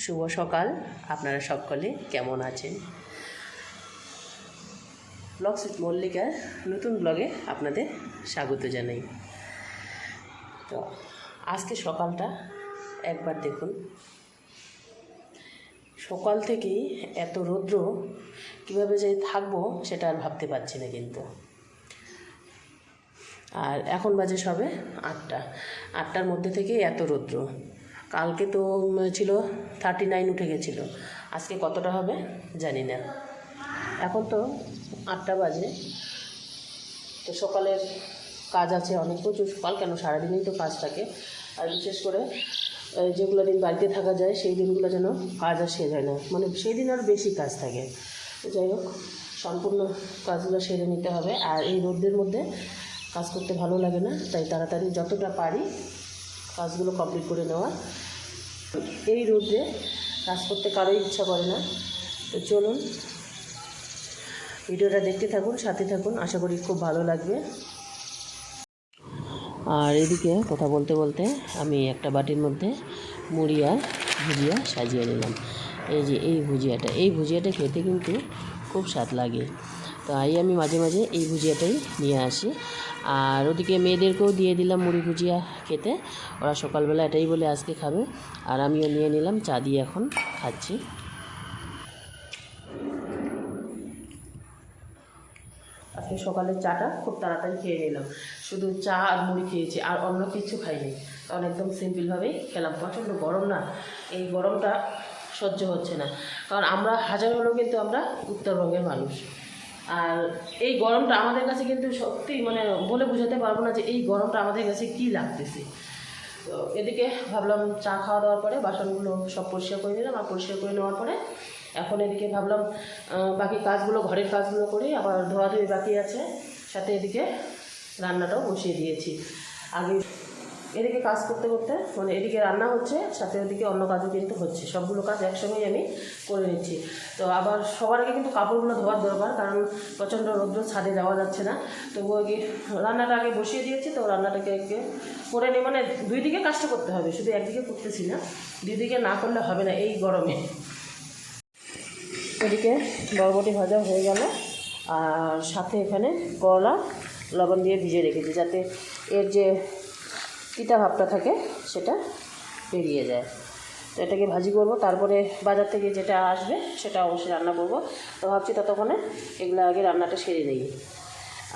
শুভ সকাল। আপনারা সকলে কেমন আছেন? ব্লগ সুইট মল্লিকার নতুন ব্লগে আপনাদের স্বাগত জানাই। তো আজকে সকালটা একবার দেখুন। সকাল থেকেই এত রৌদ্র, কীভাবে যে থাকব সেটা আর ভাবতে পারছি না কিন্তু। আর এখন বাজে সবে আটটা। আটটার মধ্যে থেকে এত রৌদ্র। কালকে তো ছিল থার্টি নাইন উঠে গেছিল। আজকে কতটা হবে জানি না। এখন তো আটটা বাজে। তো সকালের কাজ আছে অনেক প্রচুর। সকাল কেন? সারাদিনই তো কাজ থাকে। আর বিশেষ করে যেগুলো দিন বাড়িতে থাকা যায়, সেই দিনগুলো যেন কাজ আর শেষ হয় না। মানে সেই দিন আর বেশি কাজ থাকে। যাই হোক, সম্পূর্ণ কাজগুলো সেরে নিতে হবে। আর এই রোদ্রের মধ্যে কাজ করতে ভালো লাগে না। তাই তাড়াতাড়ি যতটা পারি কাজগুলো কমপ্লিট করে নেওয়া। এই রোদ্রে কাজ করতে কারোই ইচ্ছা করে না। তো চলুন, ভিডিওটা দেখতে থাকুন, সাথে থাকুন, আশা করি খুব ভালো লাগবে। আর এদিকে কথা বলতে বলতে আমি একটা বাটির মধ্যে মুড়ি আর ভুজিয়া সাজিয়ে নিলাম। এই যে এই ভুজিয়াটা এই ভুজিয়াটা খেতে কিন্তু খুব স্বাদ লাগে। তাই আমি মাঝে মাঝে এই ভুজিয়াটাই নিয়ে আসি। আর ওদিকে মেয়েদেরকেও দিয়ে দিলাম মুড়ি ভুজিয়া খেতে। ওরা সকালবেলা এটাই বলে আজকে খাবে। আর আমিও নিয়ে নিলাম, চা দিয়ে এখন খাচ্ছি। আজকে সকালের চাটা খুব তাড়াতাড়ি খেয়ে নিলাম। শুধু চা আর মুড়ি খেয়েছি, আর অন্য কিছু খাইনি। কারণ একদম সিম্পলভাবেই খেলাম। প্রচণ্ড গরম না, এই গরমটা সহ্য হচ্ছে না। কারণ আমরা, হাজার হলেও কিন্তু আমরা উত্তরবঙ্গের মানুষ। আর এই গরমটা আমাদের কাছে কিন্তু সত্যি মানে বলে বোঝাতে পারব না যে এই গরমটা আমাদের কাছে কী লাগতেছে। তো এদিকে ভাবলাম চা খাওয়া দাওয়ার পরে বাসনগুলো সব পরিষ্কার করে নিলাম আর পরিষ্কার করে নেওয়ার পরে এখন এদিকে ভাবলাম বাকি কাজগুলো, ঘরের কাজগুলো করি, আবার ধোয়াধুয়ি বাকি আছে। সাথে এদিকে রান্নাটাও বসিয়ে দিয়েছি। আগে এদিকে কাজ করতে করতে মানে এদিকে রান্না হচ্ছে, সাথে ওদিকে অন্য কাজও কিন্তু হচ্ছে। সবগুলো কাজ একসঙ্গেই আমি করে নিচ্ছি। তো আবার সবার আগে কিন্তু কাপড়গুলো ধোয়ার দরকার, কারণ প্রচণ্ড রৌদ্র, ছাদে যাওয়া যাচ্ছে না। তবুও আগে রান্নাটা আগে বসিয়ে দিয়েছি, তো রান্নাটাকে আগে করে নিই মানে দুই দিকে কাজটা করতে হবে, শুধু একদিকে করতেছি না, দুই দিকে না করলে হবে না এই গরমে। এদিকে বরবটি ভাজা হয়ে গেল, আর সাথে এখানে করলা, লবণ দিয়ে ভিজে রেখেছি, যাতে এর যে তিতা ভাবটা থাকে, সেটা বেরিয়ে যায়। তো এটাকে ভাজি করব, তারপরে বাজার থেকে যেটা আসবে, সেটা অবশ্যই রান্না করব। তো ভাবছি ততক্ষণে এগুলো আগে রান্নাটা সেরে নিই।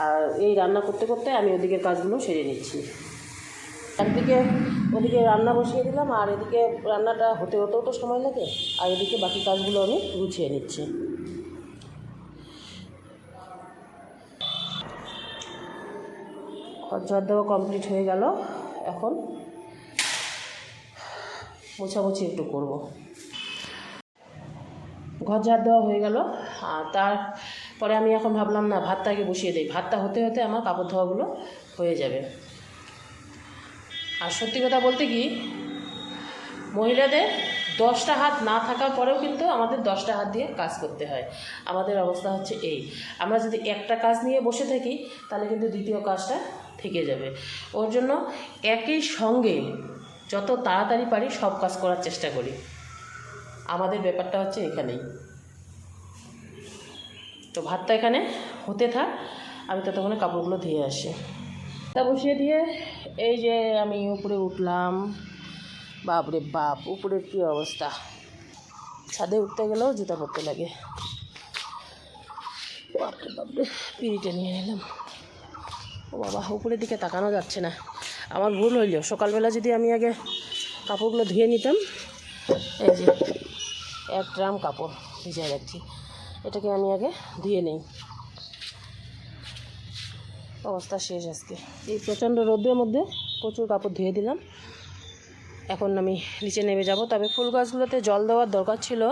আর এই রান্না করতে করতে আমি ওদিকের কাজগুলো সেরে নিচ্ছি। একদিকে ওদিকে রান্না বসিয়ে দিলাম, আর এদিকে রান্নাটা হতে হতেও তো সময় লাগে, আর এদিকে বাকি কাজগুলো আমি গুছিয়ে নিচ্ছি। ঝড় দেওয়া কমপ্লিট হয়ে গেল। এখন মোছামুছি একটু করব। ঘর ঝাড় দেওয়া হয়ে গেল, আর তারপরে আমি এখন ভাবলাম, না, ভাতটা আগে বসিয়ে দিই। ভাতটা হতে হতে আমার কাপড় ধোয়াগুলো হয়ে যাবে। আর সত্যি কথা বলতে কি, মহিলাদের দশটা হাত না থাকার পরেও কিন্তু আমাদের দশটা হাত দিয়ে কাজ করতে হয়। আমাদের অবস্থা হচ্ছে এই। আমরা যদি একটা কাজ নিয়ে বসে থাকি, তাহলে কিন্তু দ্বিতীয় কাজটা থেকে যাবে। ওর জন্য একই সঙ্গে যত তাড়াতাড়ি পারি সব কাজ করার চেষ্টা করি। আমাদের ব্যাপারটা হচ্ছে এখানেই। তো ভাতটা এখানে হতে থাক, আমি ততক্ষণে কাপড়গুলো ধুয়ে আসি। তা বসিয়ে দিয়ে এই যে আমি উপরে উঠলাম, বাপরে বাপ, উপরের কী অবস্থা? ছাদে উঠতে গেলেও জুতা পরতে লাগে। বাপরে বাপরে, পিড়িটা নিয়ে নিলাম ও বাবা, উপরের দিকে তাকানো যাচ্ছে না। আমার ভুল হইল। সকালবেলা যদি আমি আগে কাপড়গুলো ধুয়ে নিতাম, এই যে এক ড্রাম কাপড় ভিজিয়ে রাখছি, এটাকে আমি আগে ধুয়ে নেই। অবস্থা শেষ আজকে। এই প্রচণ্ড রোদ্রের মধ্যে প্রচুর কাপড় ধুয়ে দিলাম। এখন আমি নিচে নেমে যাব। তবে ফুল গাছগুলোতে জল দেওয়ার দরকার ছিল।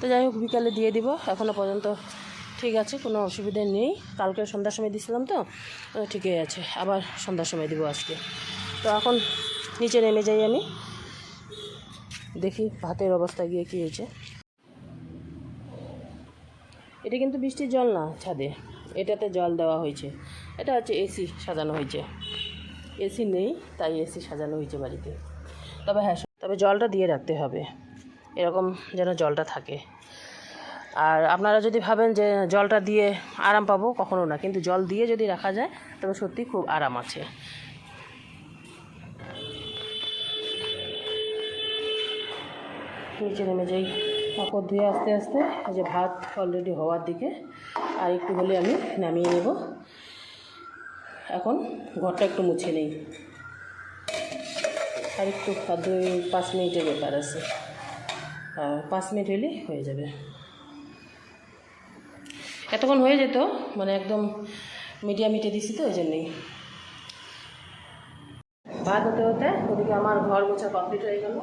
তো যাই হোক, বিকালে দিয়ে দিব। এখনও পর্যন্ত ঠিক আছে, কোনো অসুবিধা নেই। কালকে সন্ধ্যার সময় দিয়েছিলাম তো ঠিকই আছে। আবার সন্ধ্যার সময় দিব আজকে। তো এখন নিচে নেমে যাই আমি। দেখি ভাতের অবস্থা গিয়ে কী হয়েছে। এটা কিন্তু বৃষ্টির জল না ছাদে। এটাতে জল দেওয়া হয়েছে। এটা হচ্ছে এসি সাজানো হয়েছে। এসি নেই, তাই এসি সাজানো হয়েছে বাড়িতে। তবে হ্যাঁ তবে জলটা দিয়ে রাখতে হবে। এরকম যেন জলটা থাকে। আর আপনারা যদি ভাবেন যে জলটা দিয়ে আরাম পাবো, কখনো না। কিন্তু জল দিয়ে যদি রাখা যায়, তবে সত্যি খুব আরাম আছে। নিচে নেমে যাই। কাপড় ধুয়ে আস্তে আস্তে, এই যে ভাত অলরেডি হওয়ার দিকে। আর একটু হলে আমি নামিয়ে নেব। এখন ঘরটা একটু মুছে নেই। আর একটু দুই, পাঁচ মিনিটের ব্যাপার আছে। পাঁচ মিনিট হলেই হয়ে যাবে। এতক্ষণ হয়ে যেত মানে একদম মিডিয়াম হিটে দিছি তো ওই জন্যই ভাত হতে হতে ওদিকে আমার ঘর মোছা কমপ্লিট হয়ে গেল,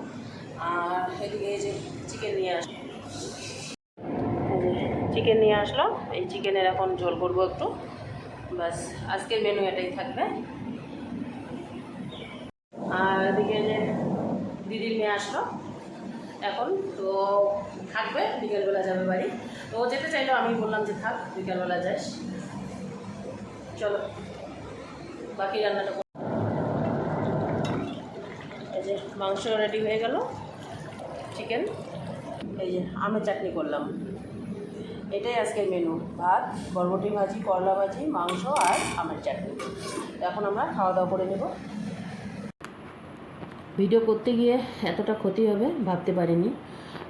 আর এদিকে এই যে চিকেন নিয়ে আসলো চিকেন নিয়ে আসলো এই চিকেনের এখন ঝোল করব একটু। ব্যাস, আজকের মেনু এটাই থাকবে। আর এদিকে যে দিদির মেয়ে আসলো। এখন তো থাকবে, বিকেলবেলা যাবে বাড়ি। তো ও যেতে চাইলো আমি বললাম যে থাক, বিকেলবেলা যাস। চলো, বাকি রান্নাটা এই যে মাংস রেডি হয়ে গেল। চিকেন এই যে আমের চাটনি করলাম। এটাই আজকের মেনু ভাত, বরবটি ভাজি, করলা ভাজি, মাংস আর আমের চাটনি। এখন আমরা খাওয়া দাওয়া করে নেব। ভিডিও করতে গিয়ে এতটা ক্ষতি হবে, ভাবতে পারিনি।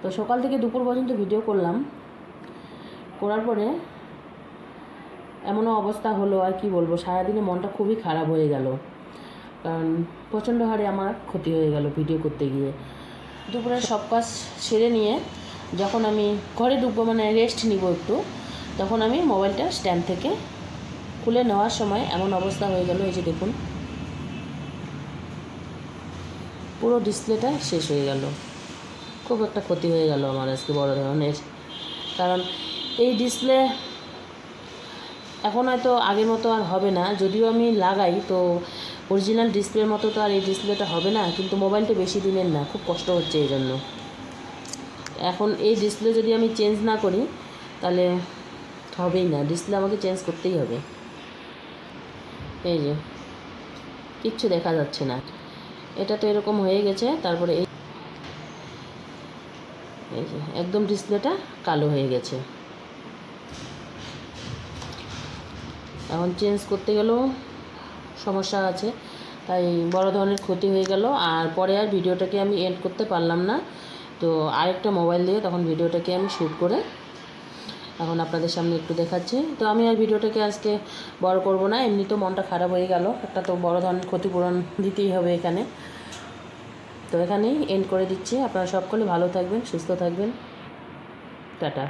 তো সকাল থেকে দুপুর পর্যন্ত ভিডিও করলাম। করার পরে এমনও অবস্থা হলো, আর কি বলব, সারাদিনে মনটা খুবই খারাপ হয়ে গেল। কারণ প্রচণ্ড হারে আমার ক্ষতি হয়ে গেল ভিডিও করতে গিয়ে। দুপুরে সব কাজ সেরে নিয়ে যখন আমি ঘরে ঢুকবো মানে রেস্ট নিব একটু, তখন আমি মোবাইলটা স্ট্যান্ড থেকে খুলে নেওয়ার সময় এমন অবস্থা হয়ে গেল, এই যে দেখুন। পুরো ডিসপ্লেটা শেষ হয়ে গেল। খুব একটা ক্ষতি হয়ে গেল আমার আজকে বড় ধরনের। কারণ এই ডিসপ্লে এখন হয়তো আগের মতো আর হবে না। যদিও আমি লাগাই, তো অরিজিনাল ডিসপ্লের মতো তো আর এই ডিসপ্লেটা হবে না। কিন্তু মোবাইলটা বেশি দিনের না, খুব কষ্ট হচ্ছে এই জন্য। এখন এই ডিসপ্লে যদি আমি চেঞ্জ না করি, তাহলে হবেই না। ডিসপ্লে আমাকে চেঞ্জ করতেই হবে। এই যে, কিচ্ছু দেখা যাচ্ছে না। এটা তো এরকম হয়ে গেছে, তারপরে এই এই যে, একদম ডিসপ্লেটা কালো হয়ে গেছে। এখন চেঞ্জ করতে গেলেও সমস্যা আছে, তাই বড় ধরনের ক্ষতি হয়ে গেল। আর পরে আর ভিডিওটাকে আমি এন্ড করতে পারলাম না। তো আরেকটা মোবাইল দিয়ে তখন ভিডিওটাকে আমি শ্যুট করে এখন আপনাদের সামনে একটু দেখাচ্ছি। তো আমি আর ভিডিওটাকে আজকে বড় করব না এমনি তো মনটা খারাপ হয়ে গেল। একটা তো বড় ধরনের ক্ষতিপূরণ দিতেই হবে এখানে। তো এখানেই এন্ড করে দিচ্ছি। আপনারা সকলে ভালো থাকবেন সুস্থ থাকবেন। টাটা।